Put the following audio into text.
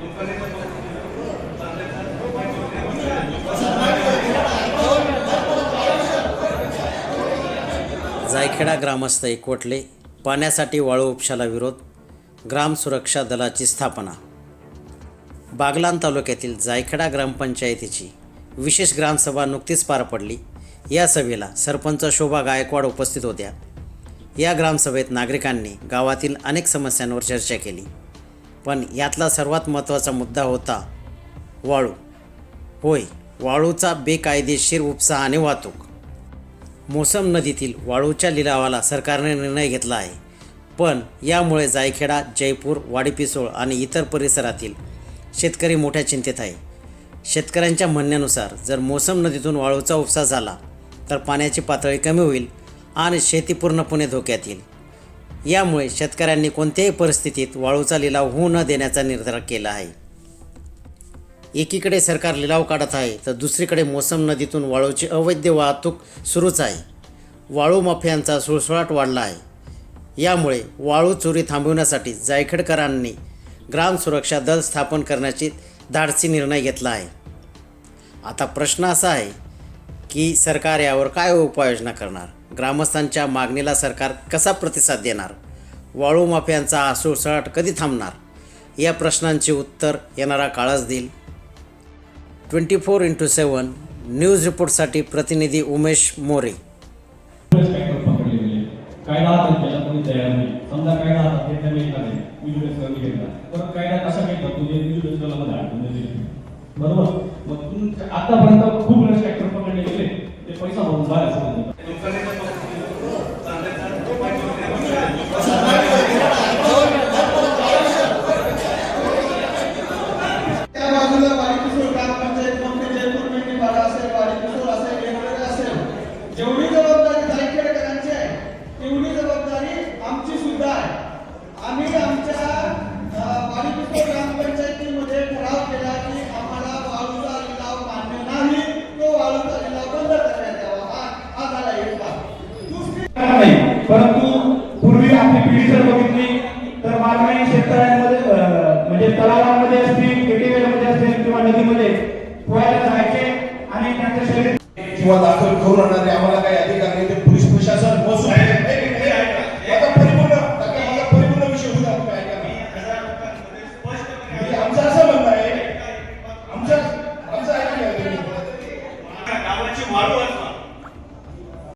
जायखेडा ग्रामस्थ एकवटले. पाण्यासाठी वाळू उपशाला विरोध ग्राम सुरक्षा दलाची स्थापना. बागलान तालुक्यातील जायखेडा ग्रामपंचायतीची विशेष ग्रामसभा नुकतीच पार पडली. या सभेला सरपंच शोभा गायकवाड उपस्थित होत्या. या ग्रामसभेत नागरिकांनी गावातील अनेक समस्यांवर चर्चा केली. पण यातला सर्वात महत्त्वाचा मुद्दा होता वाळू. होय वाळूचा बेकायदेशीर उपसा आणि वाहतूक. मोसम नदीतील वाळूच्या लिलावाला सरकारने निर्णय घेतला आहे. पण यामुळे जायखेडा जयपूर वाडीपिसोळ आणि इतर परिसरातील शेतकरी मोठ्या चिंतेत आहे. शेतकऱ्यांच्या म्हणण्यानुसार जर मोसम नदीतून वाळूचा उपसा झाला तर पाण्याची पातळी कमी होईल आणि शेती पूर्णपणे धोक्यात येईल. यामुळे शेतकऱ्यांनी कोणत्याही परिस्थितीत वाळूचा लिलाव होऊ न देण्याचा निर्धार केला आहे. एकीकडे सरकार लिलाव काढत आहे तर दुसरीकडे मोसम नदीतून वाळूची अवैध वाहतूक सुरूच आहे. वाळू माफियांचा सुळसुळाट वाढला आहे. यामुळे वाळू चोरी थांबवण्यासाठी जायखेडकरांनी ग्राम सुरक्षा दल स्थापन करण्याची धाडसी निर्णय घेतला आहे. आता प्रश्न असा आहे की सरकार यावर काय उपाययोजना करणार? ग्रामस्थांच्या मागणीला सरकार कसा प्रतिसाद देणार? वाळू माफियांचा हा कधी थांबणार? या प्रश्नांची उत्तर येणारा काळच देईल. Twenty four into seven news रिपोर्टसाठी प्रतिनिधी उमेश मोरे. कायदा कोणी तयार नाही. समजा कायदा घेतला नाही. घेतला तर कायदा कसा बरोबर? मग तुमच्या आतापर्यंत खूप वेळेस ट्रॅक्टर पकडले गेले. ते पैसा भरून बाहेर असं घेऊन आहे आम्हाला काही अधिकार नाही. ते